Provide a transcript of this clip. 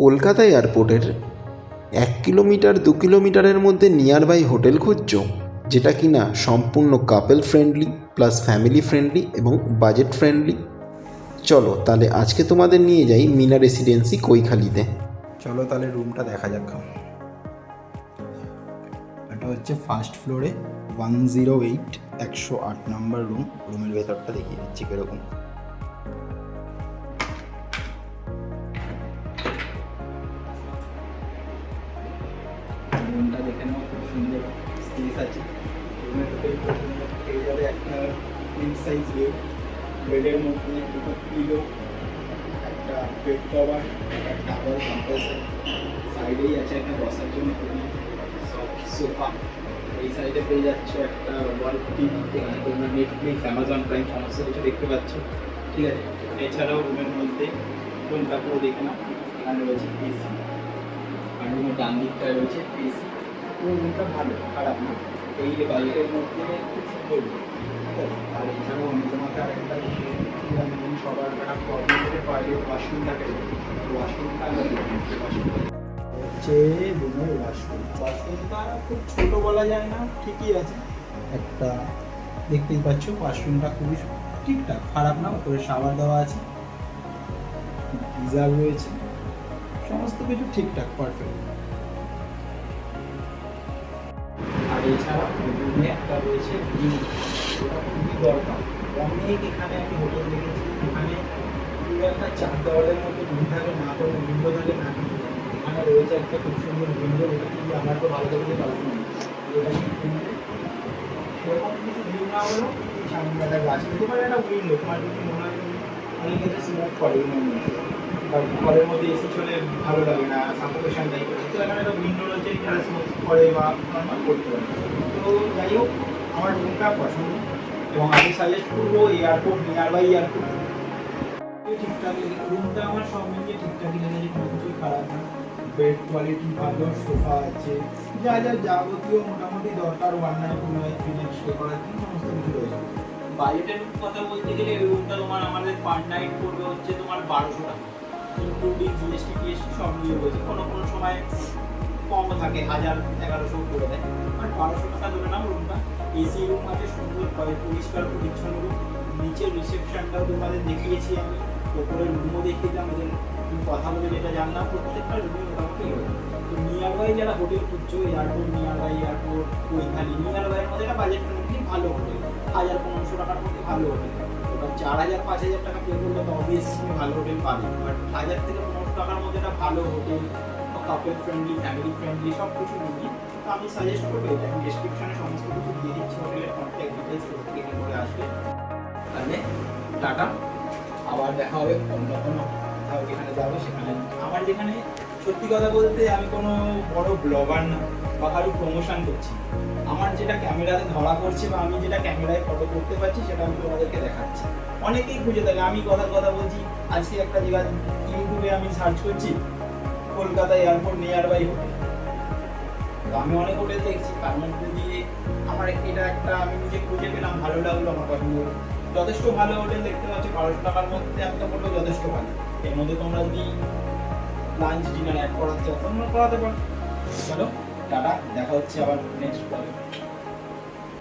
কলকাতা এয়ারপোর্টের এক কিলোমিটার, দু কিলোমিটারের মধ্যে নিয়ার বাই হোটেল খুঁজছো, যেটা কিনা সম্পূর্ণ couple friendly plus family friendly এবং বাজেট ফ্রেন্ডলি চলো, তাহলে আজকে তোমাদের নিয়ে যাই মিনা রেসিডেন্সি কৈখালিতে। চলো তাহলে রুমটা দেখা যাক। এটা হচ্ছে ফার্স্ট ফ্লোরে ওয়ান জিরো এইট একশো আট নম্বর রুম রুমের ভেতরটা দেখিয়ে দিচ্ছি কীরকম। সুন্দর স্পেস আছে। রুমের ভেতরে পেয়ে একটা কুইন সাইজ বেড বেডের মধ্যে দুটো পিলো একটা বেড কভার একটা টাওয়াল কম্পালসারি সাইডেই আছে একটা বসার জন্য সোফা এই সাইডে পেয়ে যাচ্ছ একটা ওয়াল টিভি যেখানে তোমরা নেটফ্লিক্স অ্যামাজন প্রাইম সমস্ত কিছু দেখতে পাচ্ছ। ঠিক আছে? এছাড়াও রুমের মধ্যে কোনটা পুরো দেখে নাও। এখানে রয়েছে এসি আর রুমের ডান দিকটায় রয়েছে এসি পুরো রুমটা ভালো খারাপ না। এই যে বাজেটের মধ্যে খুব সুন্দর। আর এছাড়াও আমি তোমাকে আরেকটা সবার একটা প্রবলেমের বাইরে ওয়াশরুমটাকে ওয়াশরুমটা হচ্ছে রুমের ওয়াশরুম ওয়াশরুমটা খুব ছোট বলা যায় না ঠিকই আছে। একটা দেখতেই পাচ্ছ ওয়াশরুমটা খুবই ঠিকঠাক খারাপ না উপরে শাওয়ার দেওয়া আছে। গিজার রয়েছে। সমস্ত কিছু ঠিকঠাক পারফেক্ট এছাড়া রুমে একটা রয়েছে ওটা খুবই দরকার। অনেক এখানে আমি হোটেল দেখেছি। এখানে পুরো একটা চার দেওয়ালের মধ্যে রুম থাকে, না কোনো উইন্ডো থাকে, না এখানে রয়েছে একটা খুব সুন্দর উইন্ডো যেটা কিন্তু আমার তো ভালো করে পারব না সেরকম কিছু ভিউ না হলেও সামনে একটা গাছ নিতে পারে একটা উইন্ডো তোমার যদি মনে হয় অনেকে স্মোক করে ঘরের মধ্যে এসি চলে ভালো লাগে না সাফোকেশন টাইপের তো এখানে একটা উইন্ডো রয়েছে করে বা নর্মাল করতে পারে। তো যাই হোক, আমার রুমটা পছন্দ এবং আমি সাজেস্ট করব এয়ারপোর্ট নিয়ার বাই এয়ারপোর্ট ঠিকঠাক লেগে রুমটা আমার সব মিলিয়ে ঠিকঠাকই লেগেছে কোনো কিছুই খারাপ না। বেড কোয়ালিটি ভালো সোফা আছে। যা যা যাবতীয় মোটামুটি দরকার one night two night three night stay করার জন্য সমস্ত কিছু রয়েছে। বাজেটের কথা বলতে গেলে এই রুমটা তোমার আমাদের পার নাইট পড়বে হচ্ছে তোমার বারোশো টাকা। ইনক্লুডিং জিএসটি টিএসটি সব নিয়ে রয়েছে কোনো কোনো সময় কম থাকে হাজার এগারোশো করে দেয়। বাট বারোশো টাকা ধরে নাও রুমটা এসি রুম আছে, সুন্দর করে পরিষ্কার, পরিচ্ছন্ন রুম নিচের রিসেপশনটাও তোমাদের দেখিয়েছি আমি। ওপরের রুমও দেখিয়েছিলাম এদের কথা বলে যেটা জানলাম, প্রত্যেকটা রুমই মোটামুটি তো নিয়ার বাই যারা হোটেল খুঁজছো airport near by airport Kaikhali near বাইয়ের মধ্যে একটা বাজেট ফ্রেন্ডলি ভালো হোটেল হাজার, পনেরোশো টাকার মধ্যে ভালো হোটেল এবার চার হাজার, পাঁচ হাজার টাকা পে করলে তো অবভিয়াসলি ভালো হোটেল পাবে। বাট হাজার থেকে পনেরোশো টাকার মধ্যে একটা ভালো hotel couple friendly family friendly সব কিছু নিয়ে তো আমি সাজেস্ট করব, এটা আমি ডিসক্রিপশনে সমস্ত কিছু দিয়ে দিচ্ছি হোটেলের কন্ট্যাক্ট ডিটেলস থেকে করে আসবে। তাহলে, টাটা। আবার দেখা হবে অন্য কোনো কোথাও যেখানে যাব, সেখানে। আমার যেখানে, সত্যি কথা বলতে আমি কোনো বড় ব্লগার না, বা কারও প্রমোশন করছি আমার যেটা ক্যামেরাতে ধরা পড়ছে, বা আমি যেটা ক্যামেরায় ফটো করতে পারছি, সেটা আমি তোমাদেরকে দেখাচ্ছি। অনেকেই খুঁজে থাকে, আমি কথার কথা বলছি, আজকে একটা জায়গা ইউটিউবে আমি সার্চ করছি Kolkata airport near by hotel আমি অনেক হোটেল দেখছি মধ্যে দিয়ে আমার এটা একটা, আমি নিজে খুঁজে পেলাম, ভালো লাগল আমার পছন্দ। যথেষ্ট ভালো হোটেল দেখতে পাচ্ছি, বারোশো টাকার মধ্যে একটা হোটেল যথেষ্ট ভালো। এর মধ্যে তোমরা যদি লাঞ্চ ডিনার অ্যাড করাতে চাও, তোমরা করাতে পারো। চলো, টাটা, দেখা হচ্ছে আবার নেক্সট ব্লগে